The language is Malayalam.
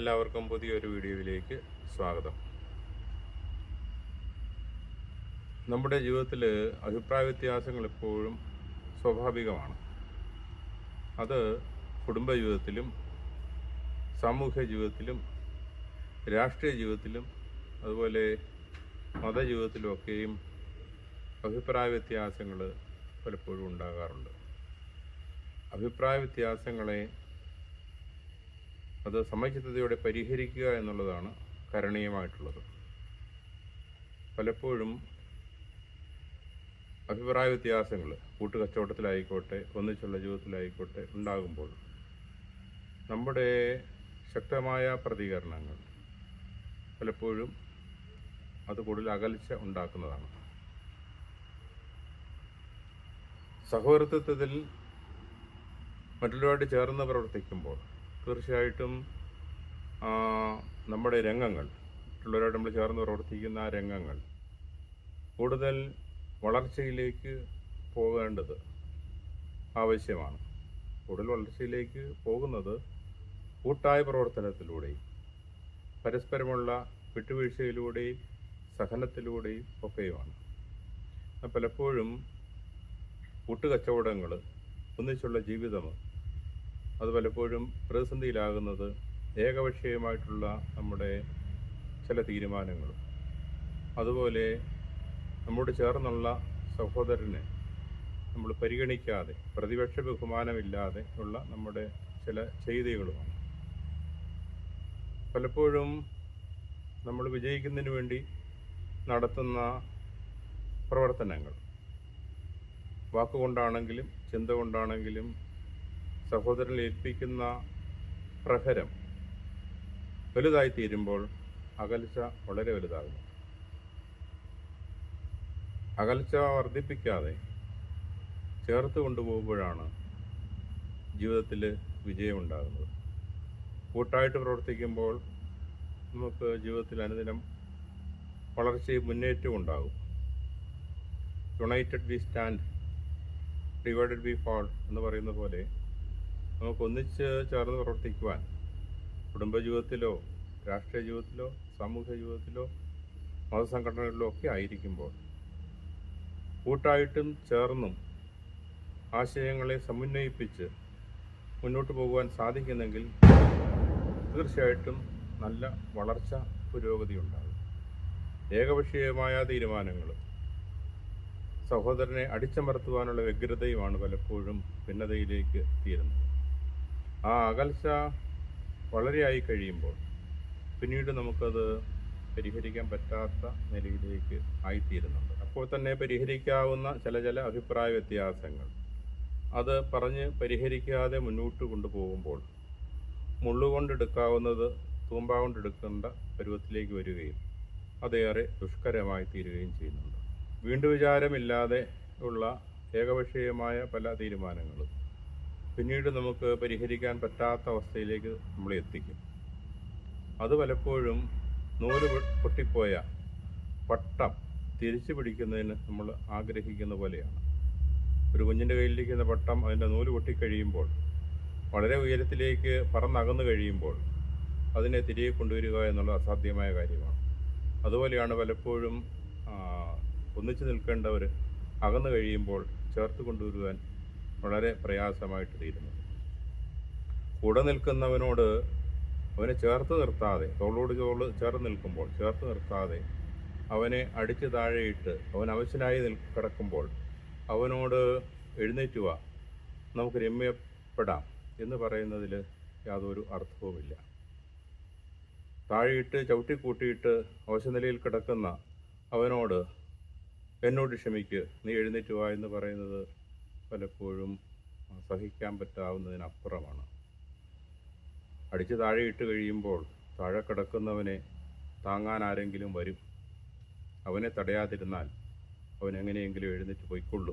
എല്ലാവർക്കും പുതിയൊരു വീഡിയോയിലേക്ക് സ്വാഗതം. നമ്മുടെ ജീവിതത്തിൽ അഭിപ്രായ വ്യത്യാസങ്ങൾ എപ്പോഴും സ്വാഭാവികമാണ്. അത് കുടുംബ ജീവിതത്തിലും സാമൂഹ്യ ജീവിതത്തിലും രാഷ്ട്രീയ ജീവിതത്തിലും അതുപോലെ മതജീവിതത്തിലുമൊക്കെയും അഭിപ്രായ വ്യത്യാസങ്ങൾ പലപ്പോഴും ഉണ്ടാകാറുണ്ട്. അഭിപ്രായ വ്യത്യാസങ്ങളെ അത് സമചിത്തതയോടെ പരിഹരിക്കുക എന്നുള്ളതാണ് കരണീയമായിട്ടുള്ളത്. പലപ്പോഴും അഭിപ്രായ വ്യത്യാസങ്ങൾ കൂട്ടുകച്ചവടത്തിലായിക്കോട്ടെ ഒന്നിച്ചുള്ള ജീവിതത്തിലായിക്കോട്ടെ ഉണ്ടാകുമ്പോൾ നമ്മുടെ ശക്തമായ പ്രതികരണങ്ങൾ പലപ്പോഴും അത് കൂടുതൽ അകൽച്ച ഉണ്ടാക്കുന്നതാണ്. സഹോദരത്വത്തിൽ മറ്റുള്ളവരുമായിട്ട് ചേർന്ന് പ്രവർത്തിക്കുമ്പോൾ തീർച്ചയായിട്ടും നമ്മുടെ രംഗങ്ങൾ മറ്റുള്ളവരായിട്ട് നമ്മൾ ചേർന്ന് പ്രവർത്തിക്കുന്ന ആ രംഗങ്ങൾ കൂടുതൽ വളർച്ചയിലേക്ക് പോകേണ്ടത് ആവശ്യമാണ്. കൂടുതൽ വളർച്ചയിലേക്ക് പോകുന്നത് കൂട്ടായ പ്രവർത്തനത്തിലൂടെയും പരസ്പരമുള്ള വിട്ടുവീഴ്ചയിലൂടെയും സഹനത്തിലൂടെയും ഒക്കെയുമാണ്. പലപ്പോഴും കൂട്ടുകച്ചവടങ്ങൾ ഒന്നിച്ചുള്ള ജീവിതം അത് പലപ്പോഴും പ്രതിസന്ധിയിലാകുന്നത് ഏകപക്ഷീയമായിട്ടുള്ള നമ്മുടെ ചില തീരുമാനങ്ങളും. അതുപോലെ നമ്മോട് ചേർന്നുള്ള സഹോദരനെ നമ്മൾ പരിഗണിക്കാതെ പ്രതിപക്ഷ ബഹുമാനമില്ലാതെ ഉള്ള നമ്മുടെ ചില ചെയ്തികളുമാണ്. പലപ്പോഴും നമ്മൾ വിജയിക്കുന്നതിന് വേണ്ടി നടത്തുന്ന പ്രവർത്തനങ്ങൾ. വാക്കുകൊണ്ടാണെങ്കിലും ചിന്ത കൊണ്ടാണെങ്കിലും സഹോദരനിൽ ഏൽപ്പിക്കുന്ന പ്രഹരം വലുതായി തീരുമ്പോൾ അകൽച്ച വളരെ വലുതാകുന്നു. അകൽച്ച വർദ്ധിപ്പിക്കാതെ ചേർത്ത് കൊണ്ടുപോകുമ്പോഴാണ് ജീവിതത്തിൽ വിജയമുണ്ടാകുന്നത്. കൂട്ടായിട്ട് പ്രവർത്തിക്കുമ്പോൾ നമുക്ക് ജീവിതത്തിൽ അനുദിനം വളർച്ചയും മുന്നേറ്റവും ഉണ്ടാകും. United we stand divided we fall എന്ന് പറയുന്ന പോലെ നമുക്ക് ഒന്നിച്ച് ചേർന്ന് പ്രവർത്തിക്കുവാൻ കുടുംബജീവിതത്തിലോ രാഷ്ട്രീയ ജീവിതത്തിലോ സാമൂഹ്യ ജീവിതത്തിലോ മതസംഘടനകളിലോ ഒക്കെ ആയിരിക്കുമ്പോൾ കൂട്ടായിട്ടും ചേർന്നും ആശയങ്ങളെ സമന്വയിപ്പിച്ച് മുന്നോട്ട് പോകുവാൻ സാധിക്കുന്നെങ്കിൽ തീർച്ചയായിട്ടും നല്ല വളർച്ച പുരോഗതി ഉണ്ടാകും. ഏകപക്ഷീയമായ തീരുമാനങ്ങൾ സഹോദരനെ അടിച്ചമർത്തുവാനുള്ള വ്യഗ്രതയുമാണ് പലപ്പോഴും ഭിന്നതയിലേക്ക് തീരുന്നത്. ആ അകൽച്ച വളരെയായി കഴിയുമ്പോൾ പിന്നീട് നമുക്കത് പരിഹരിക്കാൻ പറ്റാത്ത നിലയിലേക്ക് ആയിത്തീരുന്നുണ്ട്. അപ്പോൾ തന്നെ പരിഹരിക്കാവുന്ന ചില ചില അഭിപ്രായ വ്യത്യാസങ്ങൾ. അത് പറഞ്ഞ് പരിഹരിക്കാതെ മുന്നോട്ട് കൊണ്ടുപോകുമ്പോൾ മുള്ളുകൊണ്ടെടുക്കാവുന്നത് തൂമ്പ കൊണ്ടെടുക്കേണ്ട പരുവത്തിലേക്ക് വരികയും അതേറെ ദുഷ്കരമായി തീരുകയും ചെയ്യുന്നുണ്ട്. വീണ്ടും വിചാരമില്ലാതെ ഉള്ള ഏകപക്ഷീയമായ പല തീരുമാനങ്ങളും പിന്നീട് നമുക്ക് പരിഹരിക്കാൻ പറ്റാത്ത അവസ്ഥയിലേക്ക് നമ്മൾ എത്തിക്കും. അത് പലപ്പോഴും നൂൽ പൊട്ടിപ്പോയ പട്ടം തിരിച്ചു പിടിക്കുന്നതിന് നമ്മൾ ആഗ്രഹിക്കുന്ന പോലെയാണ്. ഒരു കുഞ്ഞിന്റെ കയ്യിലിരിക്കുന്ന പട്ടം അതിന്റെ നൂൽ പൊട്ടിക്കഴിയുമ്പോൾ വളരെ ഉയരത്തിലേക്ക് പറന്നകന്നു കഴിയുമ്പോൾ അതിനെ തിരികെ കൊണ്ടുവരിക എന്നുള്ള അസാധ്യമായ കാര്യമാണ്. അതുപോലെയാണ് പലപ്പോഴും ഒന്നിച്ചു നിൽക്കേണ്ടവർ അകന്നു കഴിയുമ്പോൾ ചേർത്ത് കൊണ്ടുവരുവാൻ വളരെ പ്രയാസമായിട്ട് തീരുന്നത് കൂടെ നിൽക്കുന്നവനോട് അവനെ ചേർത്ത് നിർത്താതെ തോളോട് തോൾ ചേർന്ന് നിൽക്കുമ്പോൾ ചേർത്ത് നിർത്താതെ അവനെ അടിച്ച് താഴെയിട്ട് അവൻ അവശനായി നിൽ കിടക്കുമ്പോൾ അവനോട് എഴുന്നേറ്റുക നമുക്ക് രമ്യപ്പെടാം എന്ന് പറയുന്നതിൽ യാതൊരു അർത്ഥവുമില്ല. താഴെയിട്ട് ചവിട്ടിക്കൂട്ടിയിട്ട് അവശനിലയിൽ കിടക്കുന്ന അവനോട് എന്നോട് ക്ഷമിക്ക് നീ എഴുന്നേറ്റ് വാ എന്ന് പറയുന്നത് പലപ്പോഴും സഹിക്കാൻ പറ്റാവുന്നതിനപ്പുറമാണ്. അടിച്ച് താഴെ ഇട്ട് കഴിയുമ്പോൾ താഴെ കിടക്കുന്നവനെ താങ്ങാൻ ആരെങ്കിലും വരും. അവനെ തടയാതിരുന്നാൽ അവൻ എങ്ങനെയെങ്കിലും എഴുന്നേറ്റ് പോയിക്കൊള്ളും.